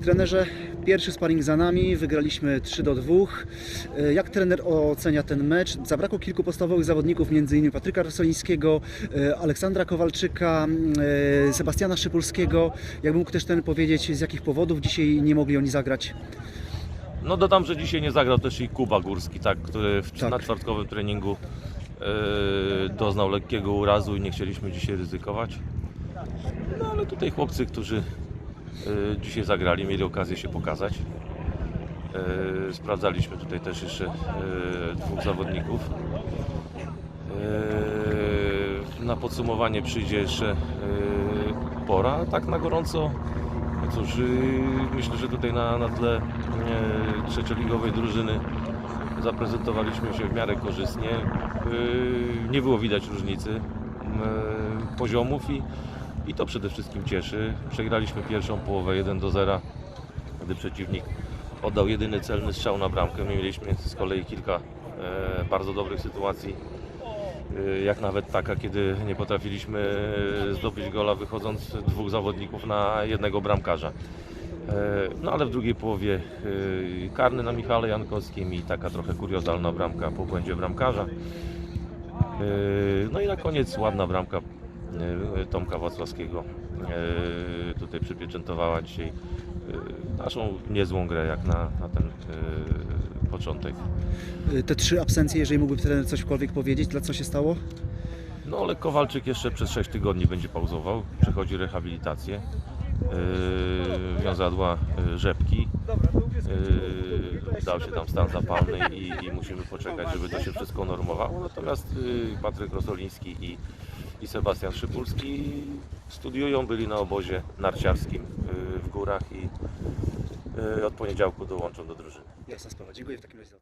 Trenerze, pierwszy sparring za nami, wygraliśmy 3 do 2. E, Jak trener ocenia ten mecz? Zabrakło kilku podstawowych zawodników, m.in. Patryka Rosolińskiego, e, Aleksandra Kowalczyka, e, Sebastiana Szypulskiego. Jakby mógł też ten powiedzieć, z jakich powodów dzisiaj nie mogli oni zagrać? No dodam, że dzisiaj nie zagrał też i Kuba Górski, tak, który w, Tak. na czwartkowym treningu e, doznał lekkiego urazu i nie chcieliśmy dzisiaj ryzykować. No ale tutaj chłopcy, którzy dzisiaj zagrali, mieli okazję się pokazać. E, sprawdzaliśmy tutaj też jeszcze e, dwóch zawodników. Na podsumowanie przyjdzie jeszcze pora, tak na gorąco no cóż, myślę, że tutaj na, na tle trzecioligowej drużyny zaprezentowaliśmy się w miarę korzystnie. Nie było widać różnicy poziomów i, i to przede wszystkim cieszy. Przegraliśmy pierwszą połowę 1 do 0, gdy przeciwnik oddał jedyny celny strzał na bramkę. My mieliśmy z kolei kilka e, bardzo dobrych sytuacji Y, jak nawet taka, kiedy nie potrafiliśmy zdobyć gola wychodząc dwóch zawodników na jednego bramkarza. E, No ale w drugiej połowie karny na Michale Jankowskim i taka trochę kuriozalna bramka po błędzie bramkarza. E, No i na koniec ładna bramka e, Tomka Wacławskiego. E, Tutaj przypieczętowała dzisiaj e, naszą niezłą grę jak na, na ten e, początek. E, Te trzy absencje, jeżeli mógłby trener cośkolwiek powiedzieć, dla co się stało? No ale Kowalczyk jeszcze przez 6 tygodni będzie pauzował, przechodzi rehabilitację. Yy, wiązadła rzepki. Yy, dał się tam stan zapalny i, i musimy poczekać, żeby to się wszystko normowało. Natomiast yy, Patryk Rosoliński i, i Sebastian Szypulski studiują, byli na obozie narciarskim yy, w górach i yy, od poniedziałku dołączą do drużyny. Jasna sprawa. Dziękuję w takim razie.